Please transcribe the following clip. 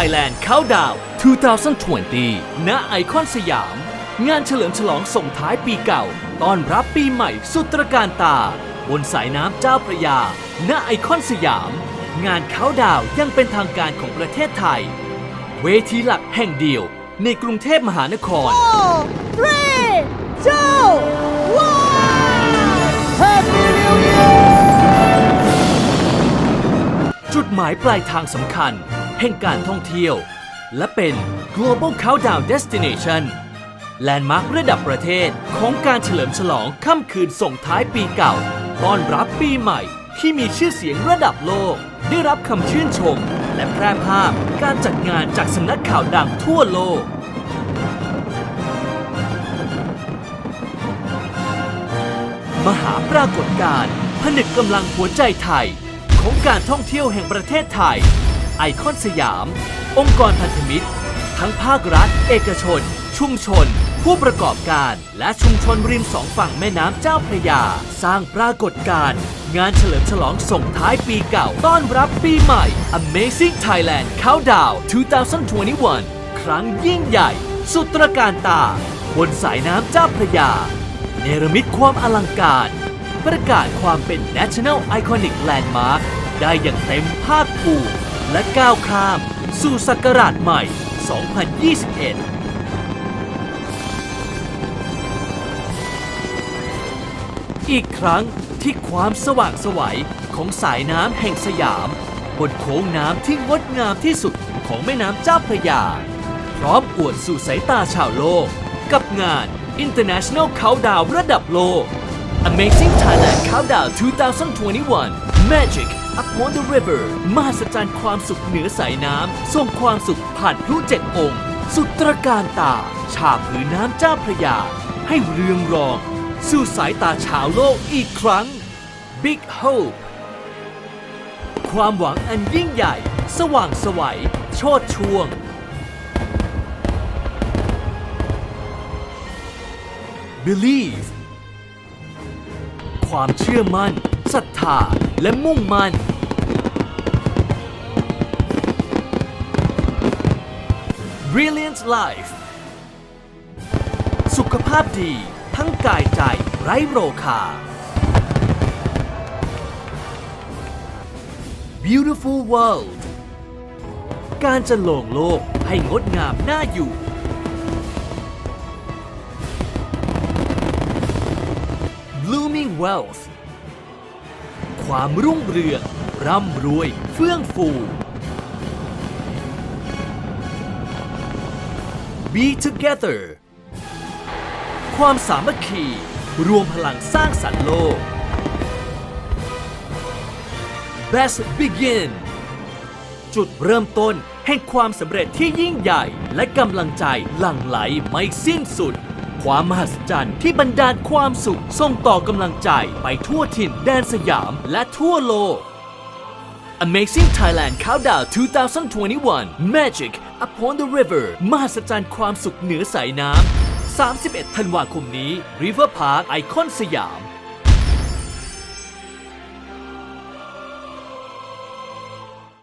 Thailand Countdown 2020 ณไอคอนสยาม งานเฉลิมฉลองส่งท้ายปีเก่า ต้อนรับปีใหม่สุดตระการตา บนสายน้ำเจ้าพระยา ณไอคอนสยาม งานเขาดาวยังเป็นทางการของประเทศไทย เวทีหลักแห่งเดียว ในกรุงเทพมหานคร Four, three, two, one. Happy New Year! จุดหมายปลายทางสำคัญ แห่งการท่องเที่ยว และเป็น global countdown destination แลนด์มาร์คระดับประเทศของการเฉลิมฉลองค่ำคืนส่งท้ายปีเก่า ต้อนรับปีใหม่ ที่มีชื่อเสียงระดับโลก ได้รับคำชื่นชม และแพร่ภาพการจัดงานจากสำนักข่าวดังทั่วโลกมหาปรากฏการณ์ผนึกกำลังหัวใจไทย ของการท่องเที่ยวแห่งประเทศไทย ไอคอนสยาม องค์กรพันธมิตร ทั้งภาครัฐ เอกชน ชุมชน ผู้ประกอบการ และชุมชนริมสองฝั่งแม่น้ำเจ้าพระยา สร้างปรากฏการณ์ งานเฉลิมฉลองส่งท้ายปีเก่าต้อนรับปีใหม่ Amazing Thailand Countdown 2021 ครั้งยิ่งใหญ่ สุดตระการตา บนสายน้ำเจ้าพระยา เนรมิตความอลังการ ประกาศความเป็น National Iconic Landmark ได้อย่างเต็มภาคภูมิ และก้าวข้าม สู่ศักราชใหม่ 2021อีกครั้งที่ความสว่างไสวัยของสายน้ำแห่งสยาม บนโค้งน้ำที่งดงามที่สุดของแม่น้ำเจ้าพระยา พร้อมอวดสู่สายตาชาวโลก กับงาน International Countdown ระดับโลก Amazing Thailand Countdown 2021 Magic Upon the River มหัศจรรย์ความสุขเหนือสายน้ำส่งความสุขผ่านพลุเจ็ดองค์ สุดตระการตา ชาบผืนน้ำเจ้าพระยา ให้เรืองรอง สู่สายตาชาวโลกอีกครั้ง Big Hope ความหวังอันยิ่งใหญ่ สว่างไสวัย โชดช่วง Believe ความเชื่อมั่นศรัทธา และมุ่งมัน Brilliant Life สุขภาพดี ทั้งกายใจไร้โรคา Beautiful World การจะโลงโลกให้งดงามน่าอยู่ Blooming Wealth ความรุ่งเรือง ร่ำรวย เฟื่องฟู Be Together ความสามัคคี รวมพลังสร้างสรรค์โลก Best Begin จุดเริ่มต้นแห่งความสำเร็จที่ยิ่งใหญ่ และกำลังใจหลั่งไหลไม่สิ้นสุด ความมหัศจรรย์ที่บรรดาลความสุขส่งต่อกำลังใจไปทั่วถิ่นแดนสยามและทั่วโลก Amazing Thailand Countdown 2021 Magic Upon the River มหัศจรรย์ความสุขเหนือสายน้ำ31 ธันวาคมนี้ River Park ไอคอนสยาม